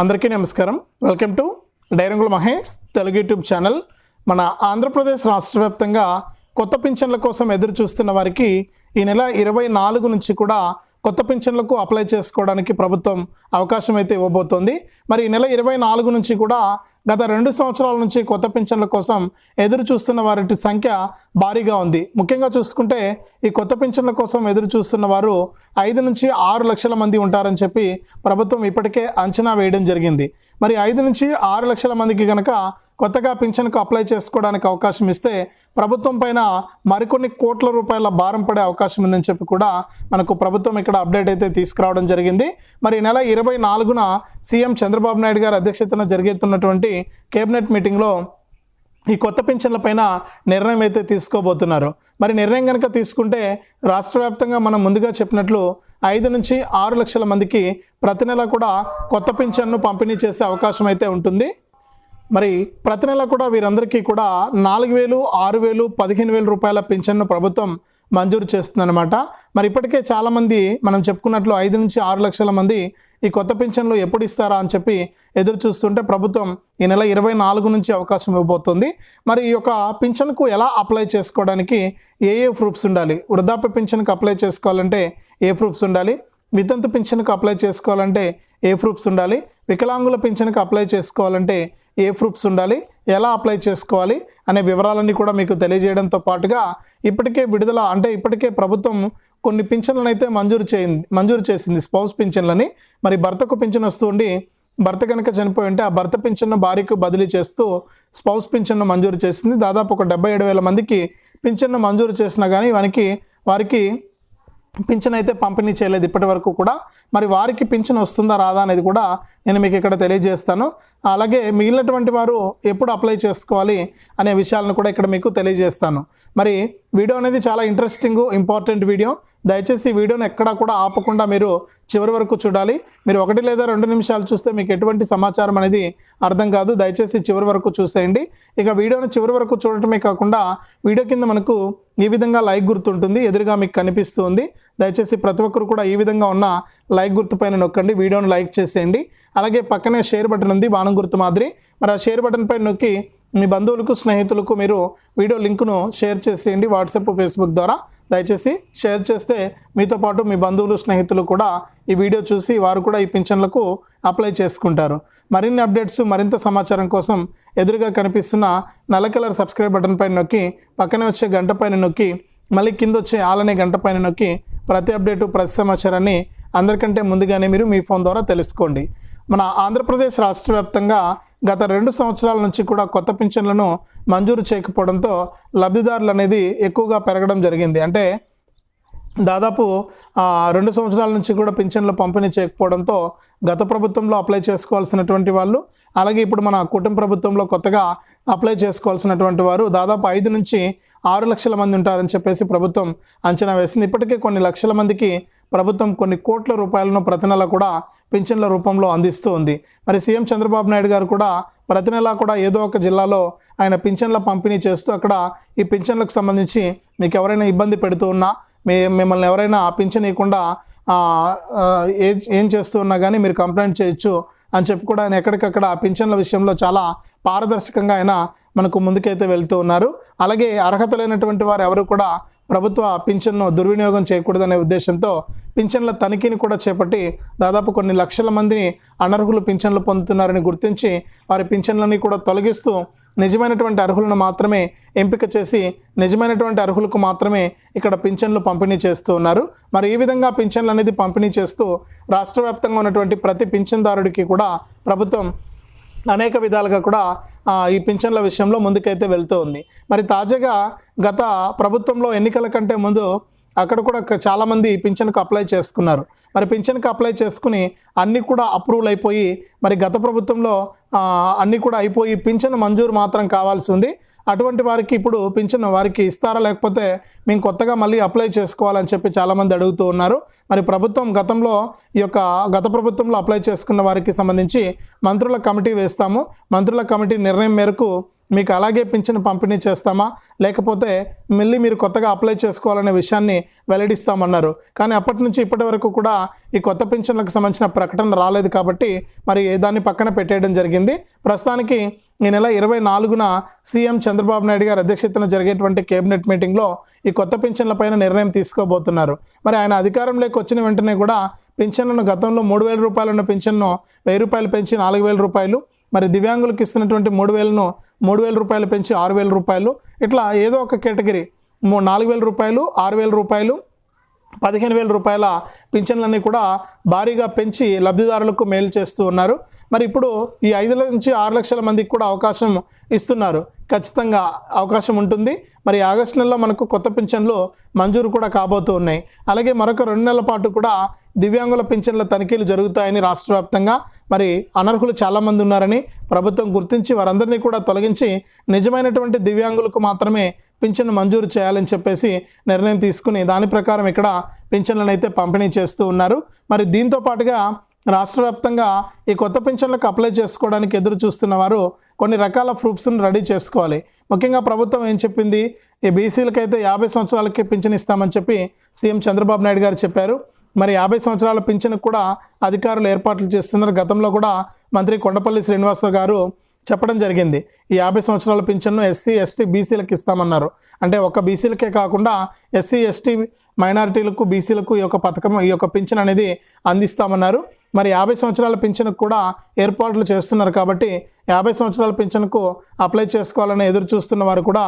అందరికీ నమస్కారం. Welcome to డైరంగుల Mahesh Telugu YouTube channel. మన ఆంధ్రప్రదేశ్ రాష్ట్ర వ్యాప్తంగా కొత్త పింఛన్ల కోసం ఎదురు చూస్తున్న వారికి ఈ నెల ఇరవై నాలుగు నుంచి కూడా కొత్త పింఛన్లకు అప్లై చేసుకోవడానికి ప్రభుత్వం అవకాశం అయితే ఇవ్వబోతోంది. మరి ఈ నెల ఇరవై నాలుగు నుంచి కూడా గత రెండు సంవత్సరాల నుంచి కొత్త పింఛన్ల కోసం ఎదురు చూస్తున్న వారి సంఖ్య భారీగా ఉంది. ముఖ్యంగా చూసుకుంటే ఈ కొత్త పింఛన్ల కోసం ఎదురు చూస్తున్న వారు ఐదు నుంచి ఆరు లక్షల మంది ఉంటారని చెప్పి ప్రభుత్వం ఇప్పటికే అంచనా వేయడం జరిగింది. మరి ఐదు నుంచి ఆరు లక్షల మందికి కనుక కొత్తగా పింఛన్కు అప్లై చేసుకోవడానికి అవకాశం ఇస్తే ప్రభుత్వం పైన మరికొన్ని కోట్ల రూపాయల భారం పడే అవకాశం ఉందని చెప్పి కూడా మనకు ప్రభుత్వం ఇక్కడ అప్డేట్ అయితే తీసుకురావడం జరిగింది. మరి నెల ఇరవై నాలుగున సీఎం చంద్రబాబు నాయుడు గారి అధ్యక్షతన జరుగుతున్నటువంటి కేబినెట్ మీటింగ్లో ఈ కొత్త పింఛన్ల పైన నిర్ణయం అయితే తీసుకోబోతున్నారు. మరి నిర్ణయం కనుక తీసుకుంటే రాష్ట్ర వ్యాప్తంగా మనం ముందుగా చెప్పినట్లు ఐదు నుంచి ఆరు లక్షల మందికి ప్రతి నెల కూడా కొత్త పింఛన్ను పంపిణీ చేసే అవకాశం అయితే ఉంటుంది. మరి ప్రతి నెల కూడా వీరందరికీ కూడా నాలుగు వేలు ఆరు వేలు పదిహేను వేల రూపాయల పింఛన్ను ప్రభుత్వం మంజూరు చేస్తుందన్నమాట. మరి ఇప్పటికే చాలామంది మనం చెప్పుకున్నట్లు ఐదు నుంచి ఆరు లక్షల మంది ఈ కొత్త పింఛన్లు ఎప్పుడు ఇస్తారా అని చెప్పి ఎదురు చూస్తుంటే ప్రభుత్వం ఈ నెల ఇరవై నాలుగు నుంచి అవకాశం ఇవ్వబోతుంది. మరి ఈ యొక్క పింఛన్కు ఎలా అప్లై చేసుకోవడానికి ఏ ఏ ప్రూఫ్స్ ఉండాలి? వృద్ధాప్య పింఛన్కి అప్లై చేసుకోవాలంటే ఏ ప్రూఫ్స్ ఉండాలి? వితంతు పింఛన్కు అప్లై చేసుకోవాలంటే ఏ ప్రూఫ్స్ ఉండాలి? వికలాంగుల పింఛన్కు అప్లై చేసుకోవాలంటే ఏ ప్రూఫ్స్ ఉండాలి? ఎలా అప్లై చేసుకోవాలి? అనే వివరాలన్నీ కూడా మీకు తెలియజేయడంతో పాటుగా ఇప్పటికే విడుదల అంటే ఇప్పటికే ప్రభుత్వం కొన్ని పింఛన్లను అయితే మంజూరు చేయింది మంజూరు చేసింది స్పౌస్ పింఛన్లని. మరి భర్తకు పింఛన్ వస్తుండి భర్త కనుక చనిపోయి ఉంటే ఆ భర్త పింఛన్ను భార్యకు బదిలీ చేస్తూ స్పౌస్ పింఛన్ను మంజూరు చేసింది. దాదాపు ఒక డెబ్బై ఏడు వేల మందికి పింఛన్ను మంజూరు చేసినా కానీ వానికి వారికి పింఛన్ అయితే పంపిణీ చేయలేదు. ఇప్పటి వరకు కూడా మరి వారికి పింఛన్ వస్తుందా రాదా అనేది కూడా నేను మీకు ఇక్కడ తెలియజేస్తాను. అలాగే మిగిలినటువంటి వారు ఎప్పుడు అప్లై చేసుకోవాలి అనే విషయాలను కూడా ఇక్కడ మీకు తెలియజేస్తాను. మరి వీడియో అనేది చాలా ఇంట్రెస్టింగ్ ఇంపార్టెంట్ వీడియో. దయచేసి వీడియోను వీడియోని ఎక్కడా కూడా ఆపకుండా మీరు చివరి వరకు చూడాలి. మీరు ఒకటి లేదా రెండు నిమిషాలు చూస్తే మీకు ఎటువంటి సమాచారం అనేది అర్థం కాదు. దయచేసి చివరి వరకు చూసేయండి. ఇక వీడియోను చివరి వరకు చూడటమే కాకుండా వీడియో కింద మనకు ఈ విధంగా లైక్ గుర్తు ఉంటుంది ఎదురుగా మీకు కనిపిస్తుంది. దయచేసి ప్రతి ఒక్కరు కూడా ఈ విధంగా ఉన్న లైక్ గుర్తు పైన నొక్కండి. వీడియోను లైక్ చేసేయండి. అలాగే పక్కనే షేర్ బటన్ ఉంది బాణం గుర్తు మాదిరి. మరి ఆ షేర్ బటన్ పైన నొక్కి మీ బంధువులకు స్నేహితులకు మీరు వీడియో లింకును షేర్ చేసేయండి వాట్సాప్ ఫేస్బుక్ ద్వారా. దయచేసి షేర్ చేస్తే మీతో పాటు మీ బంధువులు స్నేహితులు కూడా ఈ వీడియో చూసి వారు కూడా ఈ పింఛన్లకు అప్లై చేసుకుంటారు. మరిన్ని అప్డేట్స్ మరింత సమాచారం కోసం ఎదురుగా కనిపిస్తున్న నల్ల కలర్ సబ్స్క్రైబ్ బటన్ పైన నొక్కి పక్కనే వచ్చే గంట పైన నొక్కి మళ్ళీ కింద వచ్చే ఆలనే గంట పైన నొక్కి ప్రతి అప్డేటు ప్రతి సమాచారాన్ని అందరికంటే ముందుగానే మీరు మీ ఫోన్ ద్వారా తెలుసుకోండి. మన ఆంధ్రప్రదేశ్ రాష్ట్ర వ్యాప్తంగా గత రెండు సంవత్సరాల నుంచి కూడా కొత్త పింఛన్లను మంజూరు చేయకపోవడంతో లబ్ధిదారులు అనేది ఎక్కువగా పెరగడం జరిగింది. అంటే దాదాపు రెండు సంవత్సరాల నుంచి కూడా పింఛన్లు పంపిణీ చేయకపోవడంతో గత ప్రభుత్వంలో అప్లై చేసుకోవాల్సినటువంటి వాళ్ళు అలాగే ఇప్పుడు మన కుటుంబ ప్రభుత్వంలో కొత్తగా అప్లై చేసుకోవాల్సినటువంటి వారు దాదాపు ఐదు నుంచి ఆరు లక్షల మంది ఉంటారని చెప్పేసి ప్రభుత్వం అంచనా వేసింది. ఇప్పటికే కొన్ని లక్షల మందికి ప్రభుత్వం కొన్ని కోట్ల రూపాయలను ప్రతి నెల కూడా పింఛన్ల రూపంలో అందిస్తూ ఉంది. మరి సీఎం చంద్రబాబు నాయుడు గారు కూడా ప్రతి నెలా కూడా ఏదో ఒక జిల్లాలో ఆయన పింఛన్ల పంపిణీ చేస్తూ అక్కడ ఈ పింఛన్లకు సంబంధించి మీకు ఎవరైనా ఇబ్బంది పెడుతూ ఉన్నా మీ మిమ్మల్ని ఎవరైనా ఆపించనీయకుండా ఆ, ఏం చేస్తూ ఉన్నా కానీ మీరు కంప్లైంట్ చేయొచ్చు అని చెప్పి కూడా ఆయన ఎక్కడికక్కడ ఆ పింఛన్ల విషయంలో చాలా పారదర్శకంగా ఆయన మనకు ముందుకైతే వెళ్తూ ఉన్నారు. అలాగే అర్హత లేనటువంటి వారు ఎవరు కూడా ప్రభుత్వ పింఛన్ను దుర్వినియోగం చేయకూడదనే ఉద్దేశంతో పింఛన్ల తనిఖీని కూడా చేపట్టి దాదాపు కొన్ని లక్షల మందిని అనర్హులు పింఛన్లు పొందుతున్నారని గుర్తించి వారి పింఛన్లని కూడా తొలగిస్తూ నిజమైనటువంటి అర్హులను మాత్రమే ఎంపిక చేసి నిజమైనటువంటి అర్హులకు మాత్రమే ఇక్కడ పింఛన్లు పంపిణీ చేస్తూ ఉన్నారు. మరి ఈ విధంగా పింఛన్లు అనేది పంపిణీ చేస్తూ రాష్ట్ర వ్యాప్తంగా ఉన్నటువంటి ప్రతి పింఛన్దారుడికి కూడా ప్రభుత్వం అనేక విధాలుగా కూడా ఈ పింఛన్ల విషయంలో ముందుకైతే వెళ్తూ ఉంది. మరి తాజాగా గత ప్రభుత్వంలో ఎన్నికల కంటే ముందు అక్కడ కూడా చాలామంది పింఛన్కు అప్లై చేసుకున్నారు. మరి పింఛన్కి అప్లై చేసుకుని అన్నీ కూడా అప్రూవల్ అయిపోయి మరి గత ప్రభుత్వంలో అన్నీ కూడా అయిపోయి పింఛన్ మంజూరు మాత్రం కావాల్సి ఉంది. అటువంటి వారికి ఇప్పుడు పింఛన్ వారికి ఇస్తారా? లేకపోతే మేము కొత్తగా మళ్ళీ అప్లై చేసుకోవాలని చెప్పి చాలామంది అడుగుతూ ఉన్నారు. మరి ప్రభుత్వం గతంలో ఈ యొక్క గత ప్రభుత్వంలో అప్లై చేసుకున్న వారికి సంబంధించి మంత్రుల కమిటీ వేస్తాము. మంత్రుల కమిటీ నిర్ణయం మేరకు మీకు అలాగే పింఛను పంపిణీ చేస్తామా? లేకపోతే మళ్ళీ మీరు కొత్తగా అప్లై చేసుకోవాలనే విషయాన్ని వెల్లడిస్తామన్నారు. కానీ అప్పటి నుంచి ఇప్పటి వరకు కూడా ఈ కొత్త పింఛన్లకు సంబంధించిన ప్రకటన రాలేదు కాబట్టి మరి దాన్ని పక్కన పెట్టేయడం జరిగింది. ప్రస్తుతానికి ఈ నెల ఇరవై నాలుగున సీఎం చంద్రబాబు నాయుడు గారి అధ్యక్షతన జరిగేటువంటి కేబినెట్ మీటింగ్లో ఈ కొత్త పింఛన్లపైన నిర్ణయం తీసుకోబోతున్నారు. మరి ఆయన అధికారంలోకి వచ్చిన వెంటనే కూడా పింఛన్లను గతంలో మూడు వేల రూపాయలు ఉన్న పింఛన్ను వెయ్యి రూపాయలు పెంచి నాలుగు వేల రూపాయలు మరి దివ్యాంగులకు ఇస్తున్నటువంటి మూడు వేలను మూడు వేల రూపాయలు పెంచి ఆరు వేల రూపాయలు. ఇట్లా ఏదో ఒక కేటగిరీ. మూ నాలుగు వేల రూపాయలు ఆరు వేల రూపాయలు పదిహేను వేల రూపాయల పింఛన్లన్నీ కూడా భారీగా పెంచి లబ్ధిదారులకు మేలు చేస్తూ ఉన్నారు. మరి ఇప్పుడు ఈ ఐదు నుంచి ఆరు లక్షల మందికి కూడా అవకాశం ఇస్తున్నారు. ఖచ్చితంగా అవకాశం ఉంటుంది. మరి ఆగస్టు నెలలో మనకు కొత్త పింఛన్లు మంజూరు కూడా కాబోతూ ఉన్నాయి. అలాగే మరొక రెండు నెలల పాటు కూడా దివ్యాంగుల పింఛన్ల తనిఖీలు జరుగుతాయని రాష్ట్ర వ్యాప్తంగా మరి అనర్హులు చాలామంది ఉన్నారని ప్రభుత్వం గుర్తించి వారందరినీ కూడా తొలగించి నిజమైనటువంటి దివ్యాంగులకు మాత్రమే పింఛన్ మంజూరు చేయాలని చెప్పేసి నిర్ణయం తీసుకుని దాని ప్రకారం ఇక్కడ పింఛన్లను అయితే పంపిణీ చేస్తూ ఉన్నారు. మరి దీంతో పాటుగా రాష్ట్ర వ్యాప్తంగా ఈ కొత్త పింఛన్లకు అప్లై చేసుకోవడానికి ఎదురు చూస్తున్న వారు కొన్ని రకాల ప్రూఫ్స్ను రెడీ చేసుకోవాలి. ముఖ్యంగా ప్రభుత్వం ఏం చెప్పింది? ఈ బీసీలకైతే యాభై సంవత్సరాలకే పింఛన్ ఇస్తామని చెప్పి సీఎం చంద్రబాబు నాయుడు గారు చెప్పారు. మరి యాభై సంవత్సరాల పింఛన్కు కూడా అధికారులు ఏర్పాట్లు చేస్తున్నారు. గతంలో కూడా మంత్రి కొండపల్లి శ్రీనివాసరావు గారు చెప్పడం జరిగింది. ఈ యాభై సంవత్సరాల పింఛన్ను ఎస్సీ ఎస్టీ బీసీలకు ఇస్తామన్నారు. అంటే ఒక బీసీలకే కాకుండా ఎస్సీ ఎస్టీ మైనారిటీలకు బీసీలకు ఈ యొక్క పథకం ఈ యొక్క పింఛన్ అనేది అందిస్తామన్నారు. మరి యాభై సంవత్సరాల పింఛన్కు కూడా ఏర్పాట్లు చేస్తున్నారు కాబట్టి యాభై సంవత్సరాల పింఛన్కు అప్లై చేసుకోవాలని ఎదురు చూస్తున్న వారు కూడా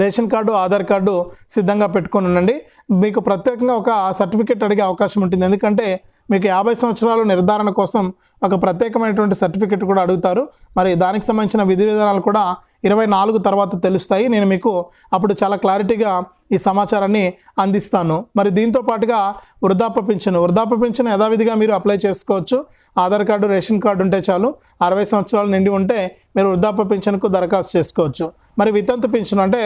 రేషన్ కార్డు ఆధార్ కార్డు సిద్ధంగా పెట్టుకొని ఉండండి. మీకు ప్రత్యేకంగా ఒక సర్టిఫికేట్ అడిగే అవకాశం ఉంటుంది. ఎందుకంటే మీకు యాభై సంవత్సరాల నిర్ధారణ కోసం ఒక ప్రత్యేకమైనటువంటి సర్టిఫికేట్ కూడా అడుగుతారు. మరి దానికి సంబంధించిన విధి విధానాలు కూడా ఇరవై నాలుగు తర్వాత తెలుస్తాయి. నేను మీకు అప్పుడు చాలా క్లారిటీగా ఈ సమాచారాన్ని అందిస్తాను. మరి దీంతో పాటుగా వృద్ధాప్య పింఛను వృద్ధాప్య పింఛను యథావిధిగా మీరు అప్లై చేసుకోవచ్చు. ఆధార్ కార్డు రేషన్ కార్డు ఉంటే చాలు. అరవై సంవత్సరాలు నిండి ఉంటే మీరు వృద్ధాప్య పింఛన్కు దరఖాస్తు చేసుకోవచ్చు. మరి వితంతు పింఛను అంటే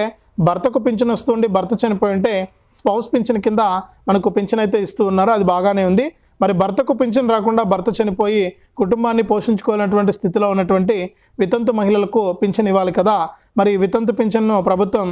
భర్తకు పింఛన్ వస్తుండి భర్త చనిపోయి ఉంటే స్పౌస్ పింఛన్ కింద మనకు పింఛన్ అయితే ఇస్తూ ఉన్నారు అది బాగానే ఉంది. మరి భర్తకు పింఛన్ రాకుండా భర్త చనిపోయి కుటుంబాన్ని పోషించుకోవాలన్నటువంటి స్థితిలో ఉన్నటువంటి వితంతు మహిళలకు పింఛన్ ఇవ్వాలి కదా. మరి వితంతు పింఛన్ను ప్రభుత్వం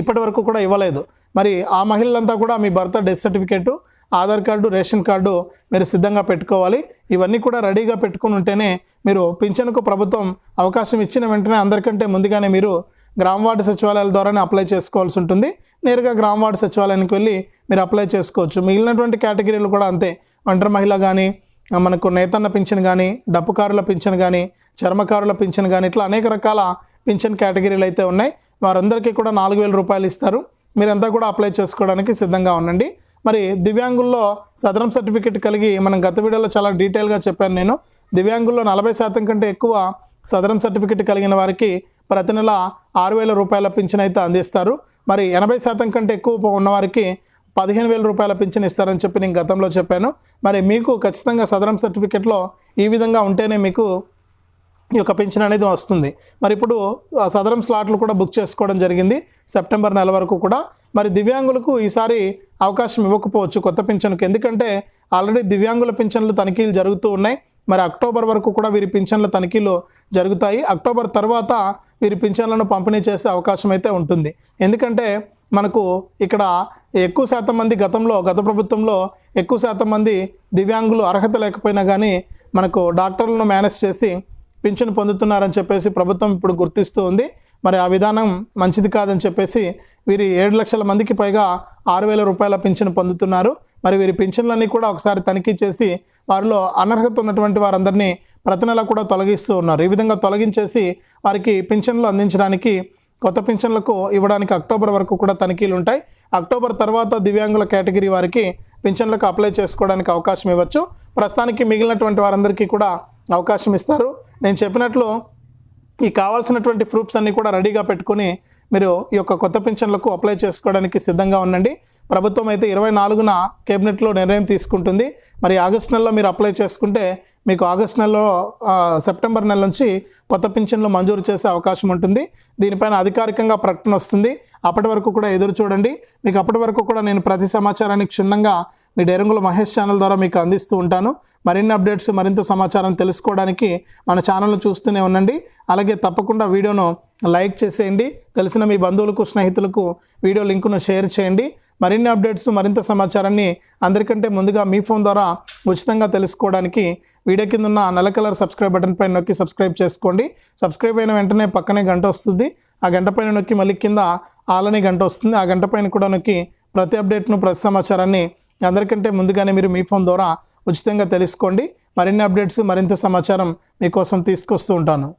ఇప్పటి వరకు కూడా ఇవ్వలేదు. మరి ఆ మహిళలంతా కూడా మీ భర్త death certificate Aadhaar card ration card మీరు సిద్ధంగా పెట్టుకోవాలి. ఇవన్నీ కూడా రెడీగా పెట్టుకుని ఉంటేనే మీరు పింఛన్కు ప్రభుత్వం అవకాశం ఇచ్చిన వెంటనే అందరికంటే ముందుగానే మీరు గ్రామ వార్డు సచివాలయాల ద్వారానే అప్లై చేసుకోవాల్సి ఉంటుంది. నేరుగా గ్రామ వార్డు సచివాలయానికి వెళ్ళి మీరు అప్లై చేసుకోవచ్చు. మిగిలినటువంటి కేటగిరీలు కూడా అంతే. ఒంటరి మహిళ కానీ మనకు నేతన్న పింఛన్ కానీ డప్పుకారుల పింఛన్ కానీ చర్మకారుల పింఛన్ కానీ ఇట్లా అనేక రకాల పింఛన్ కేటగిరీలు అయితే ఉన్నాయి. వారందరికీ కూడా నాలుగు వేల రూపాయలు ఇస్తారు. మీరంతా కూడా అప్లై చేసుకోవడానికి సిద్ధంగా ఉండండి. మరి దివ్యాంగుల్లో సదరం సర్టిఫికేట్ కలిగి మనం గత వీడియోలో చాలా డీటెయిల్గా చెప్పాను నేను. దివ్యాంగుల్లో నలభై శాతం కంటే ఎక్కువ సదరం సర్టిఫికేట్ కలిగిన వారికి ప్రతి నెల ఆరు వేల రూపాయల పింఛన్ అయితే అందిస్తారు. మరి ఎనభై శాతం కంటే ఎక్కువ ఉన్నవారికి పదిహేను వేల రూపాయల పింఛన్ ఇస్తారని చెప్పి నేను గతంలో చెప్పాను. మరి మీకు ఖచ్చితంగా సదరం సర్టిఫికేట్లో ఈ విధంగా ఉంటేనే మీకు ఈ యొక్క పెన్షన్ అనేది వస్తుంది. మరి ఇప్పుడు సదరం స్లాట్లు కూడా బుక్ చేసుకోవడం జరిగింది. సెప్టెంబర్ నెల వరకు కూడా. మరి దివ్యాంగులకు ఈసారి అవకాశం ఇవ్వకపోవచ్చు కొత్త పింఛన్కు. ఎందుకంటే ఆల్రెడీ దివ్యాంగుల పింఛన్లు తనిఖీలు జరుగుతూ ఉన్నాయి. మరి అక్టోబర్ వరకు కూడా వీరి పింఛన్ల తనిఖీలు జరుగుతాయి. అక్టోబర్ తర్వాత వీరి పింఛన్లను పంపిణీ చేసే అవకాశం అయితే ఉంటుంది. ఎందుకంటే మనకు ఇక్కడ ఎక్కువ శాతం మంది గతంలో గత ప్రభుత్వంలో ఎక్కువ శాతం మంది దివ్యాంగులు అర్హత లేకపోయినా కానీ మనకు డాక్టర్లను మేనేజ్ చేసి పింఛను పొందుతున్నారని చెప్పేసి ప్రభుత్వం ఇప్పుడు గుర్తిస్తూ ఉంది మరి ఆ విధానం మంచిది కాదని చెప్పేసి వీరి ఏడు లక్షల మందికి పైగా ఆరు వేల రూపాయల పింఛను పొందుతున్నారు. మరి వీరి పింఛన్లన్నీ కూడా ఒకసారి తనిఖీ చేసి వారిలో అనర్హత ఉన్నటువంటి వారందరినీ ప్రతి నెల కూడా తొలగిస్తూ ఉన్నారు. ఈ విధంగా తొలగించేసి వారికి పింఛన్లు అందించడానికి కొత్త పింఛన్లకు ఇవ్వడానికి అక్టోబర్ వరకు కూడా తనిఖీలు ఉంటాయి. అక్టోబర్ తర్వాత దివ్యాంగుల కేటగిరీ వారికి పింఛన్లకు అప్లై చేసుకోవడానికి అవకాశం ఇవ్వచ్చు. ప్రస్తుతానికి మిగిలినటువంటి వారందరికీ కూడా అవకాశం ఇస్తారు. నేను చెప్పినట్లు ఈ కావాల్సినటువంటి ప్రూఫ్స్ అన్నీ కూడా రెడీగా పెట్టుకొని మీరు ఈ యొక్క కొత్త పింఛన్లకు అప్లై చేసుకోవడానికి సిద్ధంగా ఉండండి. ప్రభుత్వం అయితే ఇరవై నాలుగున కేబినెట్లో నిర్ణయం తీసుకుంటుంది. మరి ఆగస్ట్ నెలలో మీరు అప్లై చేసుకుంటే మీకు ఆగస్ట్ నెలలో సెప్టెంబర్ నెల నుంచి కొత్త పింఛన్లు మంజూరు చేసే అవకాశం ఉంటుంది. దీనిపైన అధికారికంగా ప్రకటన వస్తుంది. అప్పటి వరకు కూడా ఎదురు చూడండి. మీకు అప్పటి వరకు కూడా నేను ప్రతి సమాచారాన్ని క్షుణ్ణంగా మీ డేరంగుల మహేష్ ఛానల్ ద్వారా మీకు అందిస్తూ ఉంటాను. మరిన్ని అప్డేట్స్ మరింత సమాచారం తెలుసుకోవడానికి మన ఛానల్ను చూస్తూనే ఉండండి. అలాగే తప్పకుండా వీడియోను లైక్ చేసేయండి. తెలిసిన మీ బంధువులకు స్నేహితులకు వీడియో లింకును షేర్ చేయండి. మరిన్ని అప్డేట్స్ మరింత సమాచారాన్ని అందరికంటే ముందుగా మీ ఫోన్ ద్వారా ఉచితంగా తెలుసుకోవడానికి వీడియో కింద ఉన్న నల్ల కలర్ సబ్స్క్రైబ్ బటన్ పైన నొక్కి సబ్స్క్రైబ్ చేసుకోండి. సబ్స్క్రైబ్ అయిన వెంటనే పక్కనే గంట వస్తుంది. ఆ గంట పైన నొక్కి మళ్ళీ కింద ఆలని గంట వస్తుంది. ఆ గంట పైన కూడా నొక్కి ప్రతి అప్డేట్ను ప్రతి సమాచారాన్ని అందరికంటే ముందుగానే మీరు మీ ఫోన్ ద్వారా ఉచితంగా తెలుసుకోండి. మరిన్ని అప్డేట్స్ మరింత సమాచారం మీకోసం తీసుకొస్తూ ఉంటాను.